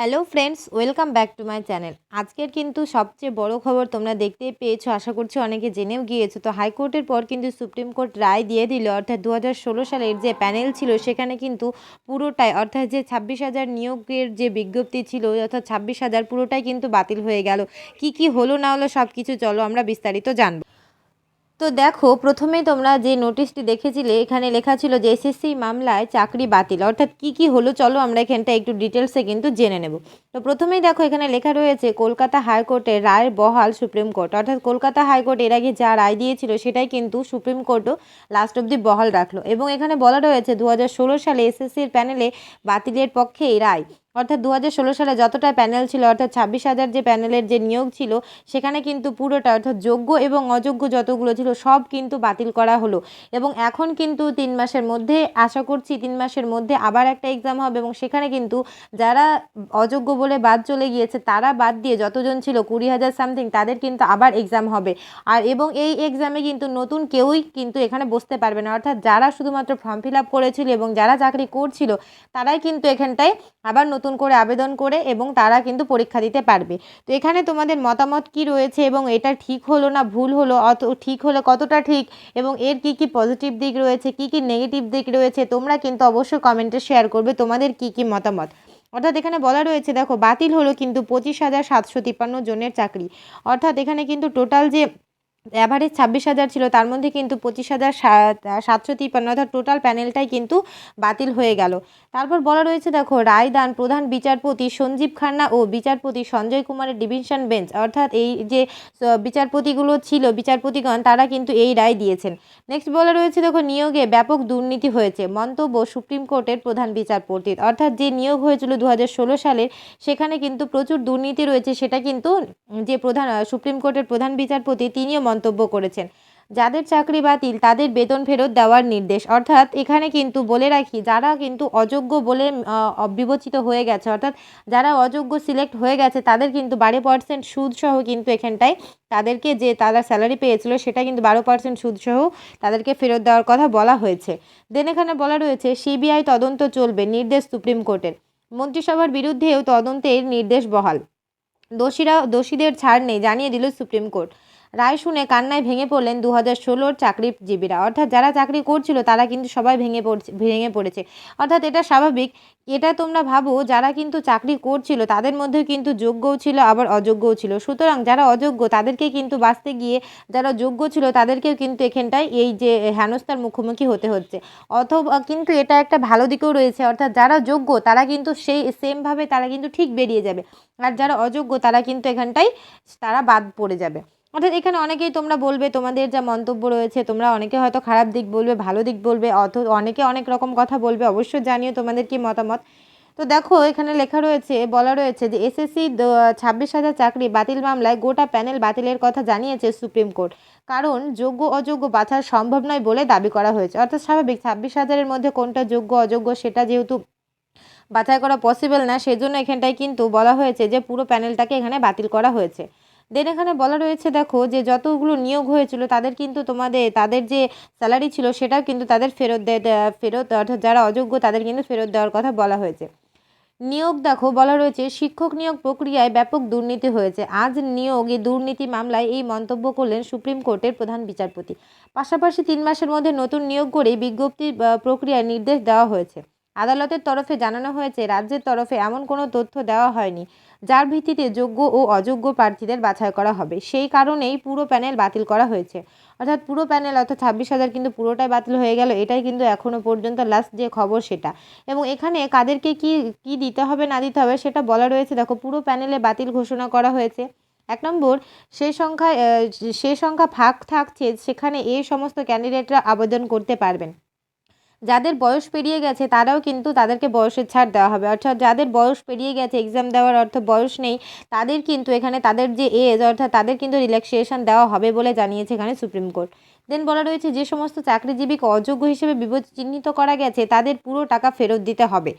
Hello friends welcome back to my channel আজকের কিন্তু সবচেয়ে বড় খবর তোমরা দেখতেই পেয়েছ, আশা করছি অনেকে জেনেও গিয়েছো। তো হাইকোর্টের পর কিন্তু সুপ্রিম কোর্ট রায় দিয়ে দিল, অর্থাৎ দু হাজার ষোলো সালের যে প্যানেল ছিল, সেখানে কিন্তু পুরোটাই, অর্থাৎ যে ছাব্বিশ হাজার নিয়োগের যে বিজ্ঞপ্তি ছিল, অর্থাৎ ছাব্বিশ হাজার পুরোটাই কিন্তু বাতিল হয়ে গেল। কি কি হলো না হলো সব কিছু চলো, আমরা বিস্তারিত জানব। তো দেখো, প্রথমেই তোমরা যে নোটিশটি দেখেছিলে, এখানে লেখা ছিল যে এসএসসি মামলায় চাকরি বাতিল। অর্থাৎ কি কি হলো, চলো আমরা এখানটা একটু ডিটেলসে কিন্তু জেনে নেব। তো প্রথমেই দেখো এখানে লেখা রয়েছে, কলকাতা হাইকোর্টের রায় বহাল সুপ্রিম কোর্ট। অর্থাৎ কলকাতা হাইকোর্ট এর আগে যা রায় দিয়েছিল সেটাই কিন্তু সুপ্রিম কোর্টও লাস্ট অবধি বহাল রাখল। এবং এখানে বলা রয়েছে দু হাজার ষোলো সালে এসএসসির প্যানেলে বাতিলের পক্ষে এই রায়। অর্থাৎ দু হাজার ষোলো সালে যতটা প্যানেল ছিল, অর্থাৎ ছাব্বিশ হাজার যে প্যানেলের যে নিয়োগ ছিল, সেখানে কিন্তু পুরোটা, অর্থাৎ যোগ্য এবং অযোগ্য যতগুলো ছিল, সব কিন্তু বাতিল করা হলো। এবং এখন কিন্তু তিন মাসের মধ্যে, আশা করছি তিন মাসের মধ্যে আবার একটা এক্সাম হবে এবং সেখানে কিন্তু যারা অযোগ্য বলে বাদ চলে গিয়েছে, তারা বাদ দিয়ে যতজন ছিল কুড়ি হাজার সামথিং তাদের কিন্তু আবার এক্সাম হবে। আর এবং এই এক্সামে কিন্তু নতুন কেউই কিন্তু এখানে বসতে পারবে না। অর্থাৎ যারা শুধুমাত্র ফর্ম ফিল আপ করেছিল এবং যারা চাকরি করছিল, তারাই কিন্তু এখানটায় আবার নতুন করে আবেদন করে এবং তারা কিন্তু পরীক্ষা দিতে পারবে। তো এখানে তোমাদের মতামত কি রয়েছে এবং এটা ঠিক হলো না ভুল হলো, অত ঠিক হলো কতটা ঠিক এবং এর কি কি পজিটিভ দিক রয়েছে, কি কি নেগেটিভ দিক রয়েছে, তোমরা কিন্তু অবশ্যই কমেন্টে শেয়ার করবে। তোমাদের কি কি মতামত? অর্থাৎ এখানে বলা রয়েছে, দেখো, বাতিল হলো কিন্তু পঁচিশ হাজার সাতশো তিপ্পান্ন জনের চাকরি। অর্থাৎ এখানে কিন্তু টোটাল যে অ্যাভারেজ ছাব্বিশ হাজার ছিল, তার মধ্যে কিন্তু পঁচিশ হাজার সাতশো তিপ্পান্ন, অর্থাৎ টোটাল প্যানেলটাই কিন্তু বাতিল হয়ে গেল। তারপর বলা রয়েছে, দেখো, রায়দান, প্রধান বিচারপতি সঞ্জীব খান্না ও বিচারপতি সঞ্জয় কুমারের ডিভিশন বেঞ্চ অর্থাৎ এই যে বিচারপতিগুলো ছিল, বিচারপতিগণ, তারা কিন্তু এই রায় দিয়েছেন। নেক্সট বলা রয়েছে, দেখো, নিয়োগে ব্যাপক দুর্নীতি হয়েছে, মন্তব্য সুপ্রিম কোর্টের প্রধান বিচারপতির। অর্থাৎ যে নিয়োগ হয়েছিল দু হাজার ষোলো সালের, সেখানে কিন্তু প্রচুর দুর্নীতি রয়েছে, সেটা কিন্তু যে প্রধান, সুপ্রিম কোর্টের প্রধান বিচারপতি, তিনিও মন্তব্য করেছেন। যাদের চাকরি বাতিল, তাদের বেতন ফেরত দেওয়ার নির্দেশ। অর্থাৎ এখানে কিন্তু বলে রাখি, যারা কিন্তু অযোগ্য বলে বিবেচিত হয়ে গেছে, অর্থাৎ যারা অযোগ্য সিলেক্ট হয়ে গেছে, তাদের কিন্তু বারো পার্সেন্ট সুদসহ কিন্তু এখানটায় তাদেরকে যে তারা স্যালারি পেয়েছিল, সেটা কিন্তু বারো পার্সেন্ট সুদসহ তাদেরকে ফেরত দেওয়ার কথা বলা হয়েছে। দেন এখানে বলা রয়েছে, সিবিআই তদন্ত চলবে, নির্দেশ সুপ্রিম কোর্টের। মন্ত্রিসভার বিরুদ্ধেও তদন্তের নির্দেশ বহাল। দোষীরা, দোষীদের ছাড় নেই, জানিয়ে দিল সুপ্রিম কোর্ট। রায় শুনে কান্নায় ভেঙে পড়লেন দু হাজার ষোলোর চাকরিজীবীরা। অর্থাৎ যারা চাকরি করছিল, তারা কিন্তু সবাই ভেঙে পড়ছে, ভেঙে পড়েছে। অর্থাৎ এটা স্বাভাবিক। এটা তোমরা ভাবো, যারা কিন্তু চাকরি করছিল, তাদের মধ্যে কিন্তু যোগ্যও ছিল, আবার অযোগ্যও ছিল। সুতরাং যারা অযোগ্য, তাদেরকে কিন্তু বাঁচতে গিয়ে যারা যোগ্য ছিল, তাদেরকেও কিন্তু এখানটায় এই যে হেনস্থার মুখোমুখি হতে হচ্ছে। অথবা কিন্তু এটা একটা ভালো দিকেও রয়েছে। অর্থাৎ যারা যোগ্য, তারা কিন্তু সেই সেমভাবে তারা কিন্তু ঠিক বেরিয়ে যাবে। আর যারা অযোগ্য, তারা কিন্তু এখানটায়, তারা বাদ পড়ে যাবে। অর্থাৎ এখানে অনেকেই তোমরা বলবে, তোমাদের যা মন্তব্য রয়েছে, তোমরা অনেকে হয়তো খারাপ দিক বলবে, ভালো দিক বলবে, অথ, অনেকে অনেক রকম কথা বলবে, অবশ্যই জানিও তোমাদের কি মতামত। তো দেখো, এখানে লেখা রয়েছে, বলা রয়েছে যে এসএসসি ছাব্বিশ হাজার চাকরি বাতিল মামলায় গোটা প্যানেল বাতিলের কথা জানিয়েছে সুপ্রিম কোর্ট। কারণ যোগ্য অযোগ্য বাছার সম্ভব নয় বলে দাবি করা হয়েছে। অর্থাৎ স্বাভাবিক, ছাব্বিশ হাজারের মধ্যে কোনটা যোগ্য অযোগ্য সেটা যেহেতু বাছাই করা পসিবল না, সেজন্য এখানটায় কিন্তু বলা হয়েছে যে পুরো প্যানেলটাকে এখানে বাতিল করা হয়েছে। দেন এখানে বলা রয়েছে, দেখো, যে যতগুলো নিয়োগ হয়েছিল, তাদের কিন্তু তোমাদের, তাদের যে স্যালারি ছিল, সেটাও কিন্তু তাদের ফেরত দেয় ফেরত, অর্থাৎ যারা অযোগ্য, তাদের কিন্তু ফেরত দেওয়ার কথা বলা হয়েছে। নিয়োগ, দেখো, বলা রয়েছে, শিক্ষক নিয়োগ প্রক্রিয়ায় ব্যাপক দুর্নীতি হয়েছে। আজ নিয়োগ নিয়োগে দুর্নীতি মামলায় এই মন্তব্য করলেন সুপ্রিম কোর্টের প্রধান বিচারপতি। পাশাপাশি তিন মাসের মধ্যে নতুন নিয়োগ করে বিজ্ঞপ্তি প্রক্রিয়ায় নির্দেশ দেওয়া হয়েছে। আদালতের তরফে জানানো হয়েছে, রাজ্যের তরফে এমন কোনো তথ্য দেওয়া হয়নি, যার ভিত্তিতে যোগ্য ও অযোগ্য প্রার্থীদের বাছাই করা হবে। সেই কারণেই পুরো প্যানেল বাতিল করা হয়েছে। অর্থাৎ পুরো প্যানেল, অর্থাৎ ছাব্বিশ হাজার কিন্তু পুরোটাই বাতিল হয়ে গেল, এটাই কিন্তু এখনও পর্যন্ত লাস্ট যে খবর সেটা। এবং এখানে কাদেরকে কি কি দিতে হবে, না দিতে হবে সেটা বলা রয়েছে। দেখো, পুরো প্যানেলে বাতিল ঘোষণা করা হয়েছে। এক নম্বর, সেই সংখ্যায় সে সংখ্যা ফাঁক থাকছে, সেখানে এই সমস্ত ক্যান্ডিডেটরা আবেদন করতে পারবেন। যাদের বয়স পেরিয়ে গেছে, তারাও কিন্তু তাদেরকে বয়সের ছাড় দেওয়া হবে। অর্থাৎ যাদের বয়স পেরিয়ে গেছে এক্সাম দেওয়ার অর্থ বয়স নেই, তাদের কিন্তু এখানে তাদের যে এজ অর্থাৎ তাদের কিন্তু রিল্যাক্সেশন দেওয়া হবে বলে জানিয়েছে এখানে সুপ্রিম কোর্ট দেন বলা রয়েছে, যে সমস্ত চাকরিজীবীকে অযোগ্য হিসেবে বিবেচ চিহ্নিত করা গেছে, তাদের পুরো টাকা ফেরত দিতে হবে।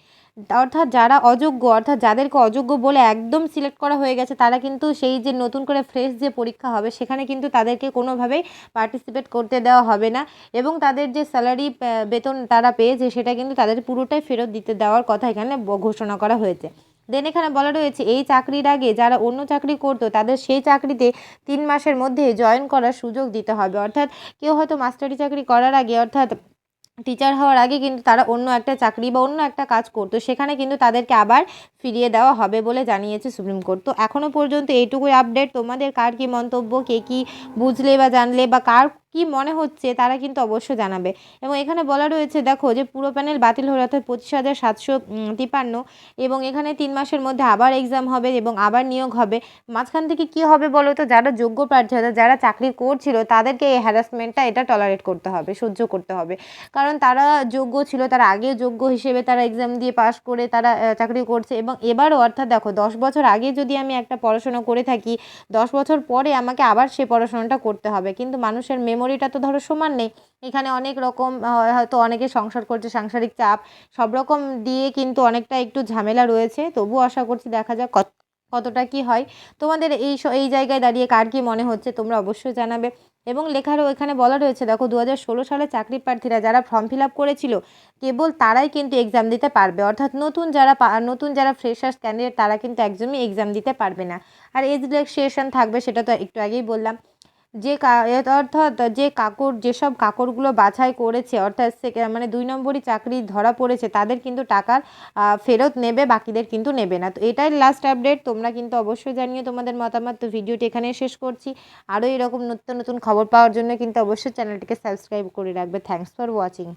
অর্থাৎ যারা অযোগ্য, অর্থাৎ যাদেরকে অযোগ্য বলে একদম সিলেক্ট করা হয়ে গেছে, তারা কিন্তু সেই যে নতুন করে ফ্রেশ যে পরীক্ষা হবে, সেখানে কিন্তু তাদেরকে কোনোভাবেই পার্টিসিপেট করতে দেওয়া হবে না। এবং তাদের যে স্যালারি বেতন তারা পেয়েছে, সেটা কিন্তু তাদের পুরোটাই ফেরত দিতে দেওয়ার কথা এখানে ঘোষণা করা হয়েছে। দেন এখানে বলা রয়েছে, এই চাকরির আগে যারা অন্য চাকরি করতো, তাদের সেই চাকরিতে তিন মাসের মধ্যে জয়েন করার সুযোগ দিতে হবে। অর্থাৎ কেউ হয়তো মাস্টারি চাকরি করার আগে, অর্থাৎ টিচার হওয়ার আগে কিন্তু তারা অন্য একটা চাকরি বা অন্য একটা কাজ করতো, সেখানে কিন্তু তাদেরকে আবার ফিরিয়ে দেওয়া হবে বলে জানিয়েছে সুপ্রিম কোর্ট। তো এখনও পর্যন্ত এইটুকুই আপডেট তোমাদের কার কী মন্তব্য, কে কী বুঝলে বা জানলে বা কার কী মনে হচ্ছে তারা কিন্তু অবশ্যই জানাবে। এবং এখানে বলা রয়েছে, দেখো যে পুরো প্যানেল বাতিল হলো অর্থাৎ পঁচিশ হাজার সাতশো তিপান্ন এবং এখানে তিন মাসের মধ্যে আবার এক্সাম হবে এবং আবার নিয়োগ হবে। মাঝখান থেকে কী হবে বলো তো? যারা যোগ্য প্রার্থী অর্থাৎ যারা চাকরি করছিল তাদেরকে এই হ্যারাসমেন্টটা এটা টলারেট করতে হবে, সহ্য করতে হবে। কারণ তারা যোগ্য ছিল, তারা আগে যোগ্য হিসেবে তারা এক্সাম দিয়ে পাশ করে তারা চাকরি করছে এবং এবারও অর্থাৎ দেখো দশ বছর আগে যদি আমি একটা পড়াশোনা করে থাকি, দশ বছর পরে আমাকে আবার সে পড়াশোনাটা করতে হবে। কিন্তু মানুষের মেমোরিটা তো ধরো সমান নেই। এখানে অনেক রকম হয়তো অনেকে সংসার করছে, সাংসারিক চাপ, সব রকম দিয়ে কিন্তু অনেকটা একটু ঝামেলা রয়েছে। তবুও আশা করছি দেখা যাক কত, কতটা কি হয়। তোমাদের এই এই জায়গায় দাঁড়িয়ে কার কী মনে হচ্ছে তোমরা অবশ্যই জানাবে। এবং লেখারও এখানে বলা রয়েছে, দেখো দু হাজার ষোলো সালে চাকরি প্রার্থীরা যারা ফর্ম ফিল আপ করেছিল, কেবল তারাই কিন্তু এক্সাম দিতে পারবে। অর্থাৎ নতুন যারা নতুন যারা ফ্রেশার্স ক্যান্ডিডেট, তারা কিন্তু একদমই এক্সাম দিতে পারবে না। আর এজ রিল্যাক্সেশন থাকবে, সেটা তো একটু আগেই বললাম। যে অর্থাৎ যে কাকর, যেসব কাকরগুলো বাছাই করেছে, অর্থাৎ মানে দুই নম্বরই চাকরি ধরা পড়েছে, তাদের কিন্তু টাকার ফেরত নেবে, বাকিদের কিন্তু নেবে না। তো এটাই লাস্ট আপডেট তোমরা কিন্তু অবশ্যই জানিয়ে তোমাদের মতামত। তো ভিডিওটি এখানে শেষ করছি। আরও এরকম নতুন নতুন খবর পাওয়ার জন্য কিন্তু অবশ্যই চ্যানেলটিকে সাবস্ক্রাইব করে রাখবে। Thanks for watching